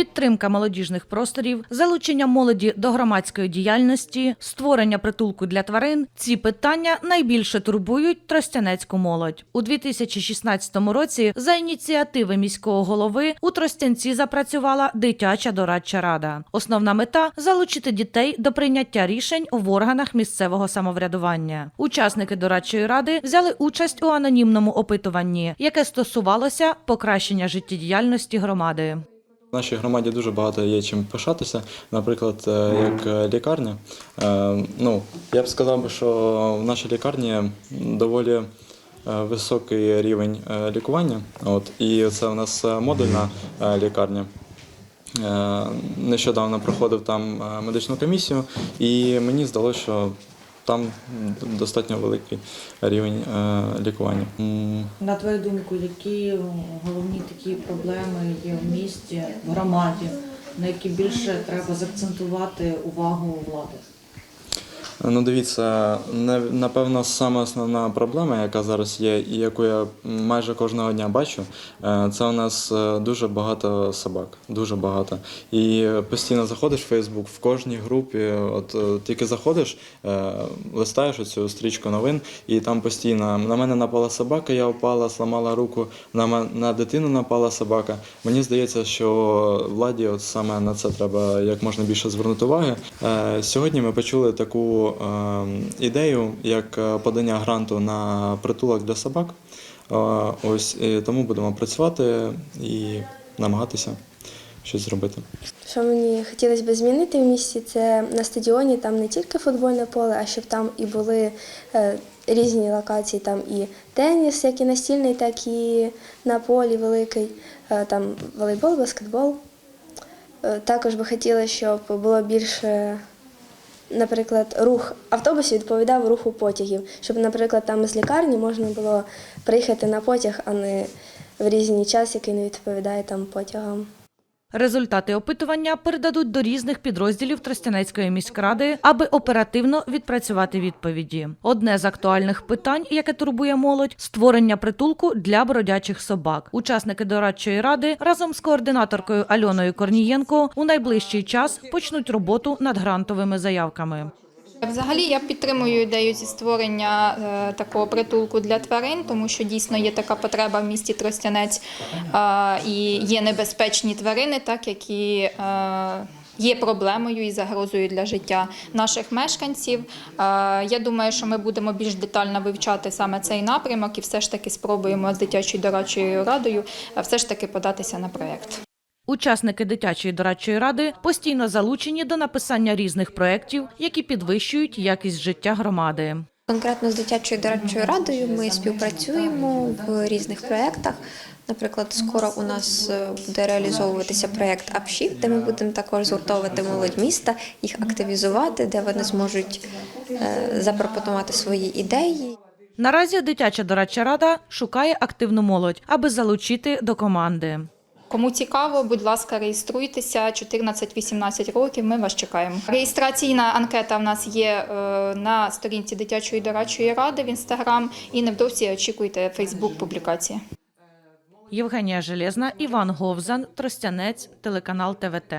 підтримка молодіжних просторів, залучення молоді до громадської діяльності, створення притулку для тварин. Ці питання найбільше турбують тростянецьку молодь у 2016 році. За ініціативи міського голови у Тростянці запрацювала дитяча дорадча рада. Основна мета залучити дітей до прийняття рішень в органах місцевого самоврядування. Учасники дорадчої ради взяли участь у анонімному опитуванні, яке стосувалося покращення життєдіяльності громади. В нашій громаді дуже багато є чим пишатися. Наприклад, е, як е, лікарня. Е, Ну, я б сказав, що в нашій лікарні доволі високий рівень лікування. От, і це у нас модульна лікарня. Нещодавно проходив там медичну комісію, і мені здалося, що там достатньо великий рівень е, лікування. На твою думку, які головні такі проблеми є в місті, в громаді, на які більше треба заакцентувати увагу влади? Ну, дивіться, напевно, саме основна проблема, яка зараз є, і яку я майже кожного дня бачу, е, це у нас е, дуже багато собак. Дуже багато. І постійно заходиш в Фейсбук, в кожній групі, от е, тільки заходиш, листаєш оцю стрічку новин, і там постійно на мене напала собака, я впала, зламала руку, на, на дитину напала собака. Мені здається, що владі от саме на це треба як можна більше звернути уваги. Сьогодні ми почули таку е, ідею, як е, подання гранту на притулок для собак. Е, Ось тому будемо працювати і намагатися щось зробити. Що мені хотілося б змінити в місті, це на стадіоні там не тільки футбольне поле, а щоб там і були різні локації, там і теніс, як і настільний, так і на полі великий, там волейбол, баскетбол. Також би хотіла, щоб було більше, наприклад, рух автобусів відповідав руху потягів, щоб, наприклад, там з лікарні можна було приїхати на потяг, а не в різний час, який не відповідає там потягам. Результати опитування передадуть до різних підрозділів Тростянецької міськради, аби оперативно відпрацювати відповіді. Одне з актуальних питань, яке турбує молодь створення притулку для бродячих собак. Учасники дорадчої ради разом з координаторкою Альоною Корнієнко у найближчий час почнуть роботу над грантовими заявками. Взагалі я підтримую ідею зі створення е, такого притулку для тварин, тому що дійсно є така потреба в місті Тростянець і є небезпечні тварини, так які е, є проблемою і загрозою для життя наших мешканців. Я думаю, що ми будемо більш детально вивчати саме цей напрямок і все ж таки спробуємо з дитячою дорадчою радою все ж таки податися на проєкт. Учасники дитячої дорадчої ради постійно залучені до написання різних проєктів, які підвищують якість життя громади. Конкретно з дитячою дорадчою радою ми співпрацюємо в різних проєктах. Наприклад, скоро у нас е, буде реалізовуватися проєкт «Апшіфт», де ми будемо також згуртовувати молодь міста, їх активізувати, де вони зможуть е, запропонувати свої ідеї. Наразі дитяча дорадча рада шукає активну молодь, аби залучити до команди. Кому цікаво, будь ласка, реєструйтеся 14-18 років. Ми вас чекаємо. Реєстраційна анкета в нас є е, на сторінці дитячої дорадчої ради в інстаграм. І невдовзі очікуйте Фейсбук публікації. Євгенія Железна, Іван Говзан, Тростянець, телеканал ТВТ.